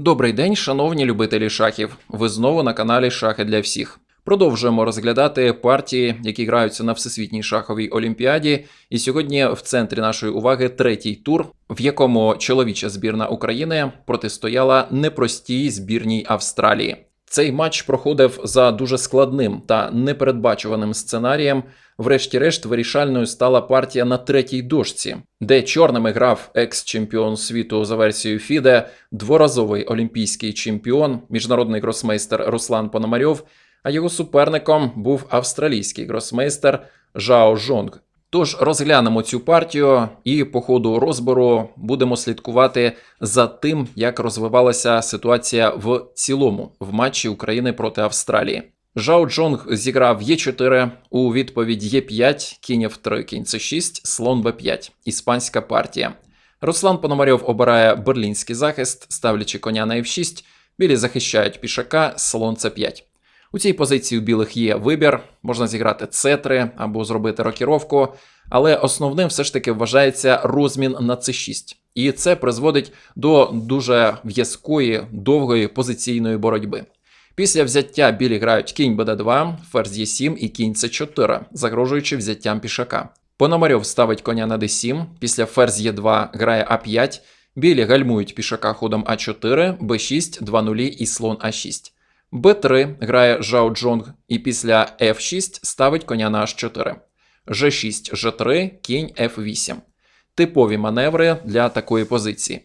Добрий день, шановні любителі шахів. Ви знову на каналі Шахи для всіх. Продовжуємо розглядати партії, які граються на всесвітній шаховій олімпіаді. І сьогодні в центрі нашої уваги третій тур, в якому чоловіча збірна України протистояла непростій збірній Австралії. Цей матч проходив за дуже складним та непередбачуваним сценарієм. Врешті-решт, вирішальною стала партія на третій дошці, де чорними грав екс-чемпіон світу за версією Фіде, дворазовий олімпійський чемпіон, міжнародний гросмейстер Руслан Пономарьов, а його суперником був австралійський гросмейстер Жао Жонг. Тож розглянемо цю партію і по ходу розбору будемо слідкувати за тим, як розвивалася ситуація в цілому в матчі України проти Австралії. Жао Джонг зіграв Е4, у відповідь Е5, кінь F3, кінь С6, слон Б5, іспанська партія. Руслан Пономарьов обирає берлінський захист, ставлячи коня на F6, білі захищають пішака, слон С5. У цій позиції у білих є вибір, можна зіграти С3 або зробити рокіровку, але основним все ж таки вважається розмін на С6. І це призводить до дуже в'язкої, довгої позиційної боротьби. Після взяття білі грають кінь БД2, ферзь Е7 і кінь С4, загрожуючи взяттям пішака. Пономарьов ставить коня на d7, після ферзь Е2 грає А5, білі гальмують пішака ходом А4, Б6, 2 нулі і слон А6. Б3 грає Жао Джонг і після F6 ставить коня на H4. G6, G3, кінь F8. Типові маневри для такої позиції.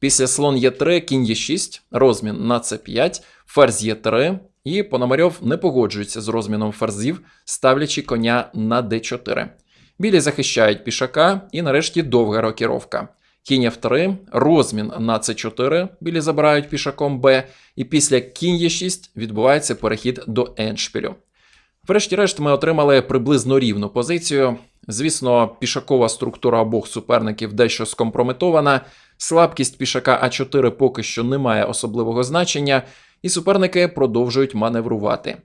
Після слон Е3, кінь Е6, розмін на С5, ферзь Е3, і Пономарьов не погоджується з розміном ферзів, ставлячи коня на d4. Білі захищають пішака, і нарешті довга рокіровка. Кінь F3, розмін на С4, білі забирають пішаком Б, і після кінь Е6 відбувається перехід до еншпілю. Врешті-решт, ми отримали приблизно рівну позицію. Звісно, пішакова структура обох суперників дещо скомпрометована. Слабкість пішака А4 поки що не має особливого значення, і суперники продовжують маневрувати.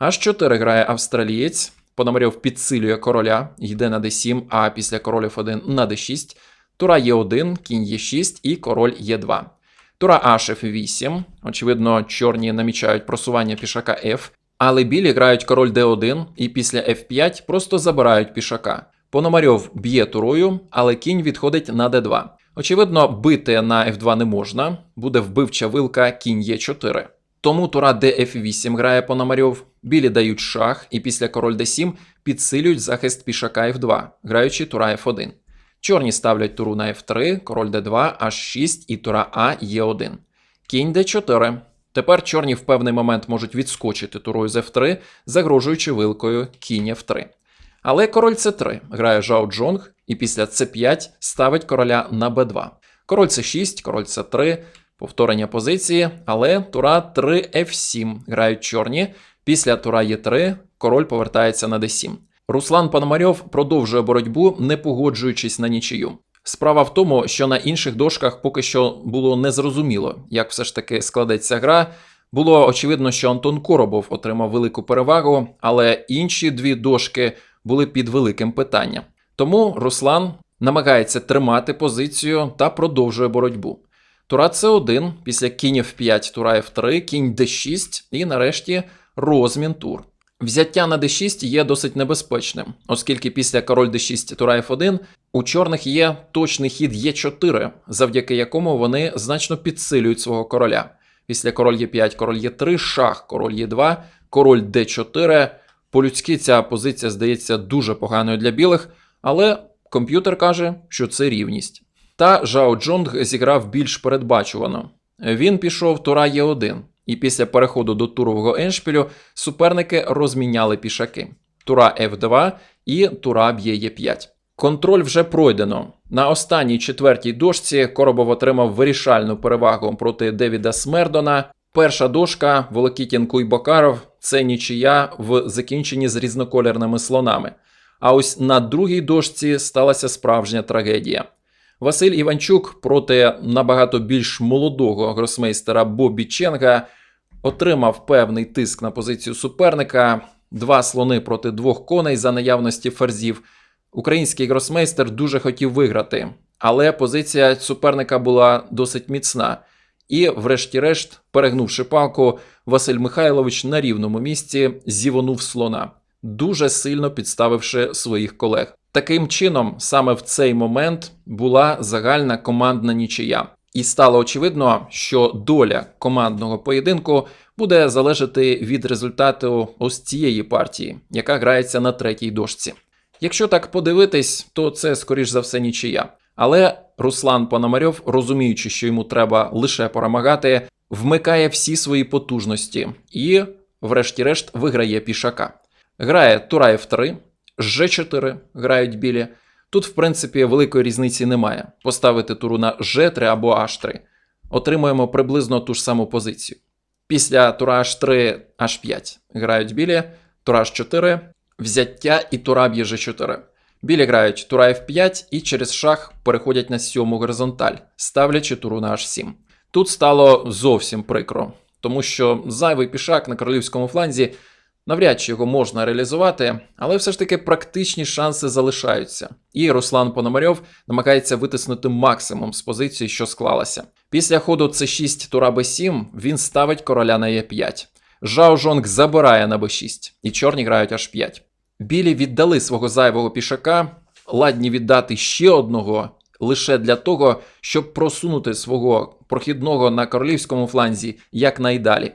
H4 грає австралієць, Пономарьов підсилює короля, йде на d7, а після король F1 на d6, тура Е1, кінь Е6 і король Е2. Тура H F8, очевидно, чорні намічають просування пішака F, але білі грають король d1 і після f5 просто забирають пішака. Пономарьов б'є турою, але кінь відходить на d2. Очевидно, бити на f2 не можна, буде вбивча вилка кінь Е4. Тому тура df8 грає Пономарьов, білі дають шах і після король d7 підсилюють захист пішака f2, граючи тура f1. Чорні ставлять туру на f3, король d2, h6 і тура А Е1. Кінь d4. Тепер чорні в певний момент можуть відскочити турою з f3, загрожуючи вилкою кінь f3. Але король c3 грає Жао Джонг і після c5 ставить короля на b2. Король c6, король c3, повторення позиції, але тура 3 f7 грають чорні. Після тура e3 король повертається на d7. Руслан Пономарьов продовжує боротьбу, не погоджуючись на нічию. Справа в тому, що на інших дошках поки що було незрозуміло, як все ж таки складеться гра. Було очевидно, що Антон Коробов отримав велику перевагу, але інші дві дошки були під великим питанням. Тому Руслан намагається тримати позицію та продовжує боротьбу. Тура С1, після кінь F5, тура F3, кінь D6 і нарешті розмін тур. Взяття на d6 є досить небезпечним, оскільки після король d6 тура f1 у чорних є точний хід e4, завдяки якому вони значно підсилюють свого короля. Після король e5, король e3, шах, король e2, король d4. По-людськи ця позиція здається дуже поганою для білих, але комп'ютер каже, що це рівність. Та Жао Джонг зіграв більш передбачувано. Він пішов тура Е1, і після переходу до турового еншпілю суперники розміняли пішаки. Тура F2 і тура б'є Е5. Контроль вже пройдено. На останній четвертій дошці Коробов отримав вирішальну перевагу проти Девіда Смердона. Перша дошка Волокітін Куйбокаров це нічия в закінченні з різнокольорними слонами. А ось на другій дошці сталася справжня трагедія. Василь Іванчук проти набагато більш молодого гросмейстера Бобі Ченга отримав певний тиск на позицію суперника. Два слони проти двох коней за наявності ферзів. Український гросмейстер дуже хотів виграти, але позиція суперника була досить міцна. І, врешті-решт, перегнувши палку, Василь Михайлович на рівному місці зівонув слона, дуже сильно підставивши своїх колег. Таким чином, саме в цей момент була загальна командна нічия. І стало очевидно, що доля командного поєдинку буде залежати від результату ось цієї партії, яка грається на третій дошці. Якщо так подивитись, то це скоріш за все нічия. Але Руслан Пономарьов, розуміючи, що йому треба лише перемагати, вмикає всі свої потужності і, врешті-решт, виграє пішака. Грає Тура F3, G4 грають білі. Тут, в принципі, великої різниці немає. Поставити туру на G3 або H3. Отримуємо приблизно ту ж саму позицію. Після тура H3, H5 грають білі, тура H4, взяття і тура б'є G4. Білі грають тура F5 і через шах переходять на сьому горизонталь, ставлячи туру на H7. Тут стало зовсім прикро, тому що зайвий пішак на королівському фланзі навряд чи його можна реалізувати, але все ж таки практичні шанси залишаються. І Руслан Пономарьов намагається витиснути максимум з позиції, що склалася. Після ходу c6 тура b7 він ставить короля на e5. Жао Жонг забирає на b6, і чорні грають h5. Білі віддали свого зайвого пішака, ладні віддати ще одного лише для того, щоб просунути свого прохідного на королівському фланзі якнайдалі.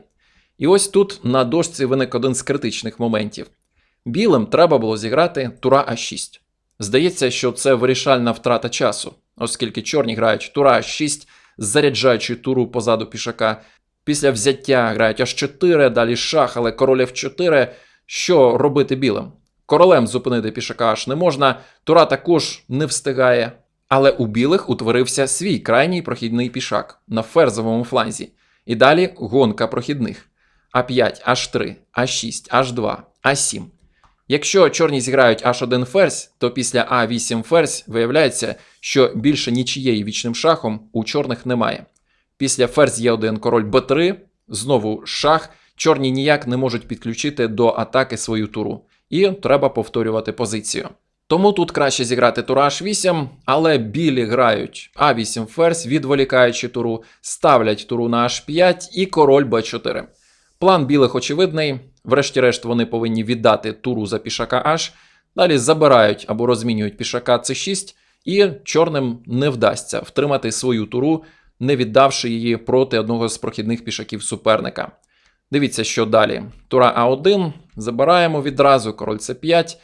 І ось тут на дошці виник один з критичних моментів. Білим треба було зіграти тура А6. Здається, що це вирішальна втрата часу, оскільки чорні грають тура А6, заряджаючи туру позаду пішака. Після взяття грають H4, далі шах, але король F4. Що робити білим? Королем зупинити пішака аж не можна, тура також не встигає. Але у білих утворився свій крайній прохідний пішак на ферзовому фланзі. І далі гонка прохідних. А5, H3, А6, H2, А7. Якщо чорні зіграють H1 ферзь, то після А8 ферзь виявляється, що більше нічієї вічним шахом у чорних немає. Після ферзь Е1 король Б3, знову шах, чорні ніяк не можуть підключити до атаки свою туру, і треба повторювати позицію. Тому тут краще зіграти тура H8, але білі грають А8 ферзь, відволікаючи туру, ставлять туру на H5 і король Б4. План білих очевидний. Врешті-решт вони повинні віддати туру за пішака H, далі забирають або розмінюють пішака C6, і чорним не вдасться втримати свою туру, не віддавши її проти одного з прохідних пішаків суперника. Дивіться, що далі. Тура А1, забираємо відразу король С5,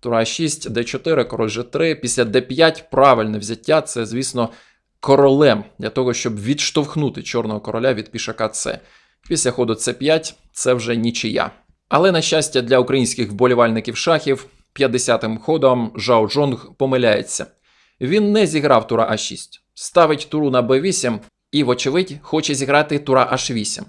тура 6, Д4, король Ж3. Після Д5 правильне взяття це, звісно, королем для того, щоб відштовхнути чорного короля від пішака С. Після ходу С5 це вже нічия. Але, на щастя, для українських вболівальників шахів 50-м ходом Жао Джонг помиляється. Він не зіграв тура А6, ставить туру на Б8 і, вочевидь, хоче зіграти тура H8.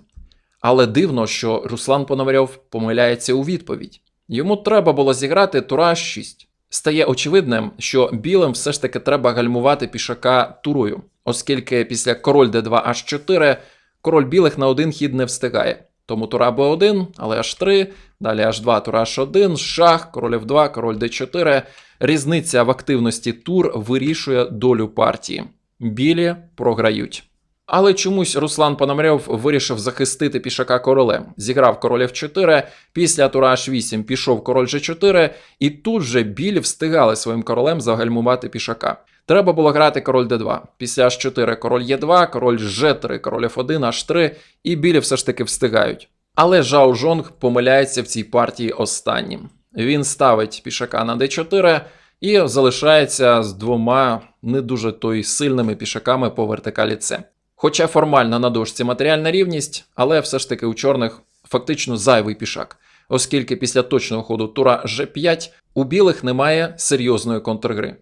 Але дивно, що Руслан Пономарьов помиляється у відповідь. Йому треба було зіграти тура H6. Стає очевидним, що білим все ж таки треба гальмувати пішака турою, оскільки після король d2 H4 король білих на один хід не встигає. Тому тура b1, але h3, далі h2, тура h1, шах, король f2, король d4. Різниця в активності тур вирішує долю партії. Білі програють. Але чомусь Руслан Пономарьов вирішив захистити пішака королем. Зіграв король f4, після тура h8 пішов король g4, і тут же білі встигали своїм королем загальмувати пішака. Треба було грати король d2. Після h4 король e2, король g3, король f1, h3, і білі все ж таки встигають. Але Жао Жонг помиляється в цій партії останнім. Він ставить пішака на d4 і залишається з двома не дуже то й сильними пішаками по вертикалі С. Хоча формально на дошці матеріальна рівність, але все ж таки у чорних фактично зайвий пішак, оскільки після точного ходу тура G5 у білих немає серйозної контргри.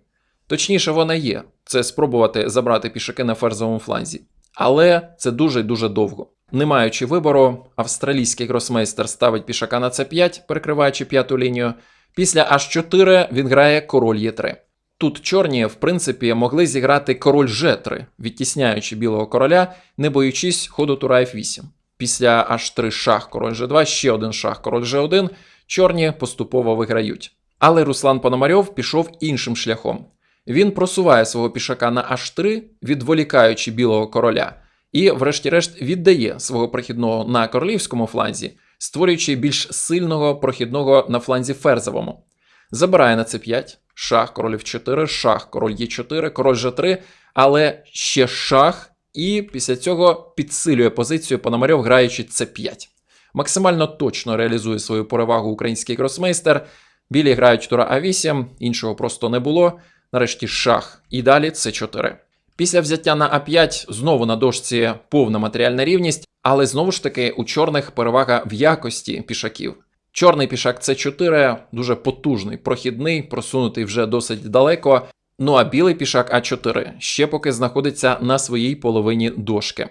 Точніше, вона є це спробувати забрати пішаки на ферзовому фланзі. Але це дуже дуже довго. Не маючи вибору, австралійський гросмейстер ставить пішака на c5, перекриваючи п'яту лінію. Після h4 він грає король Е3. Тут чорні, в принципі, могли зіграти король G3, відтісняючи білого короля, не боючись ходу тура F8. Після H3 шах, король G2, ще один шах, король G1, чорні поступово виграють. Але Руслан Пономарьов пішов іншим шляхом. Він просуває свого пішака на H3, відволікаючи білого короля, і, врешті-решт, віддає свого прохідного на королівському фланзі, створюючи більш сильного прохідного на фланзі ферзовому. Забирає на c5, шах, король f4, шах, король e4, король g3, але ще шах, і після цього підсилює позицію Пономарьов, граючи c5. Максимально точно реалізує свою перевагу український кросмейстер. Білі грають тура А8, іншого просто не було. Нарешті шах. І далі С4. Після взяття на А5 знову на дошці повна матеріальна рівність, але знову ж таки у чорних перевага в якості пішаків. Чорний пішак С4 дуже потужний, прохідний, просунутий вже досить далеко. Ну а білий пішак А4 ще поки знаходиться на своїй половині дошки.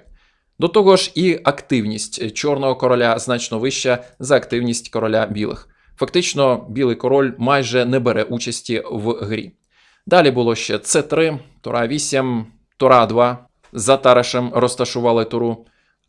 До того ж, і активність чорного короля значно вища за активність короля білих. Фактично, білий король майже не бере участі в грі. Далі було ще С3, Тура 8, Тура 2. За Тарашем розташували туру.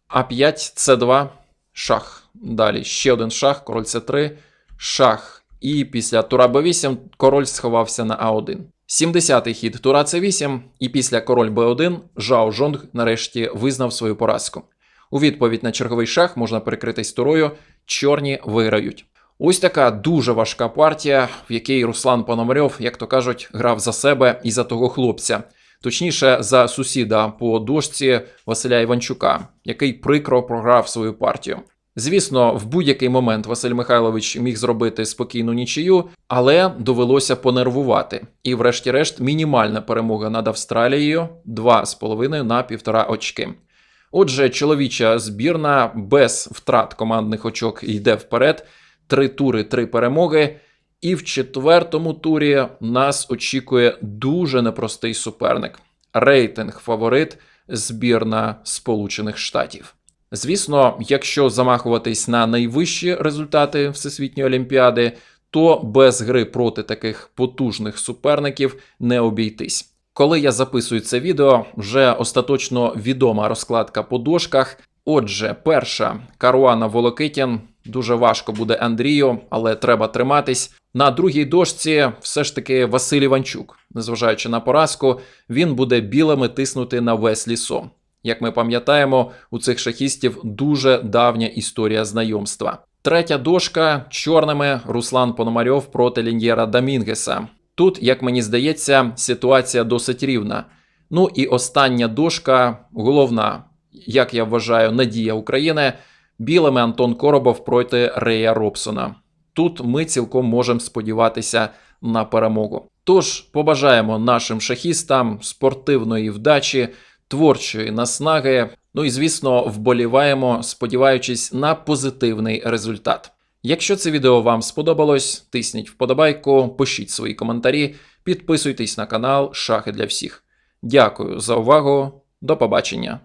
А5, С2, шах. Далі ще один шах, король С3, шах. І після Тура Б8 король сховався на А1. 70-й хід Тура С8, і після король Б1 Жао Жонг нарешті визнав свою поразку. У відповідь на черговий шах можна перекритись турою, чорні виграють. Ось така дуже важка партія, в якій Руслан Пономарьов, як то кажуть, грав за себе і за того хлопця. Точніше, за сусіда по дошці Василя Іванчука, який прикро програв свою партію. Звісно, в будь-який момент Василь Михайлович міг зробити спокійну нічию, але довелося понервувати. І, врешті-решт, мінімальна перемога над Австралією 2,5 на 1,5 очки. Отже, чоловіча збірна без втрат командних очок йде вперед. Три тури, три перемоги. І в четвертому турі нас очікує дуже непростий суперник. Рейтинг фаворит збірна Сполучених Штатів. Звісно, якщо замахуватись на найвищі результати Всесвітньої Олімпіади, то без гри проти таких потужних суперників не обійтись. Коли я записую це відео, вже остаточно відома розкладка по дошках. Отже, перша Каруана Волокитін. Дуже важко буде Андрію, але треба триматись. На другій дошці все ж таки Василь Іванчук. Незважаючи на поразку, він буде білими тиснути на весь лісо. Як ми пам'ятаємо, у цих шахістів дуже давня історія знайомства. Третя дошка чорними Руслан Пономарьов проти Лін'єра Дамінгеса. Тут, як мені здається, ситуація досить рівна. Ну і остання дошка, головна, як я вважаю, надія України. Білими Антон Коробов проти Рея Робсона. Тут ми цілком можемо сподіватися на перемогу. Тож побажаємо нашим шахістам спортивної вдачі, творчої наснаги. Ну і звісно, вболіваємо, сподіваючись на позитивний результат. Якщо це відео вам сподобалось, тисніть вподобайку, пишіть свої коментарі, підписуйтесь на канал Шахи для всіх. Дякую за увагу, до побачення.